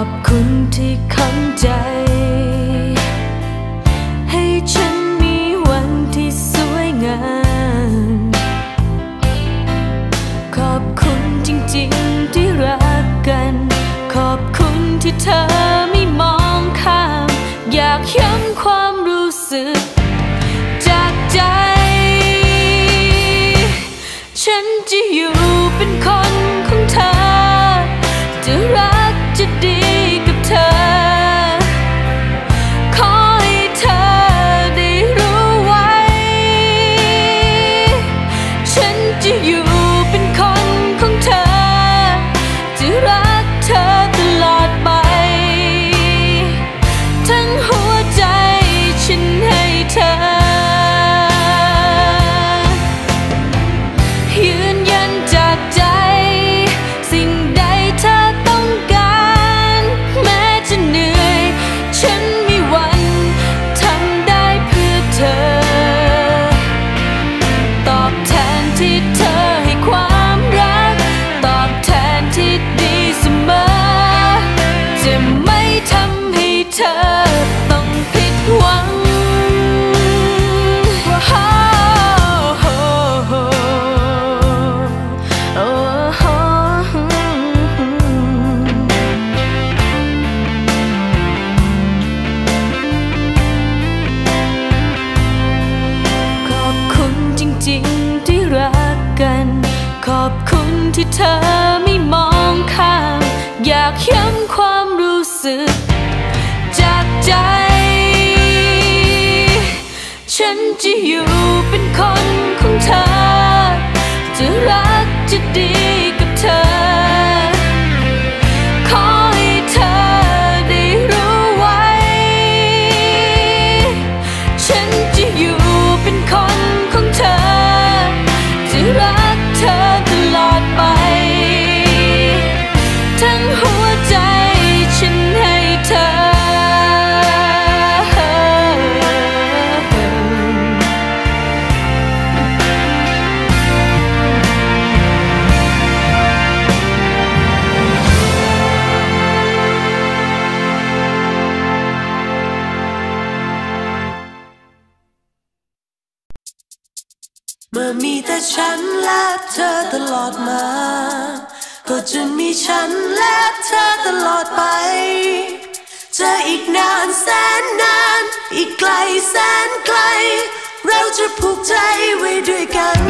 อบคุณที่คำใจ ให้ฉันมีวันที่สวยงาม ขอบคุณจริงๆที่รักกัน ขอบคุณที่เธอไม่มองข้าม อยากย้ำความรู้สึก จากใจ ฉันจะอยู่เป็นคนของเธอ จะรักจะดี ที่เธอไม่มองข้าม อยากย้ำความรู้สึก จากใจ ฉันจะอยู่เป็นคนของเธอ จะรักจะดี เมื่อมีแต่ฉันและเธอตลอดมา ก็จะมีฉันและเธอตลอดไป จะอีกนานแสนนาน อีกไกลแสนไกล เราจะผูกใจไว้ด้วยกัน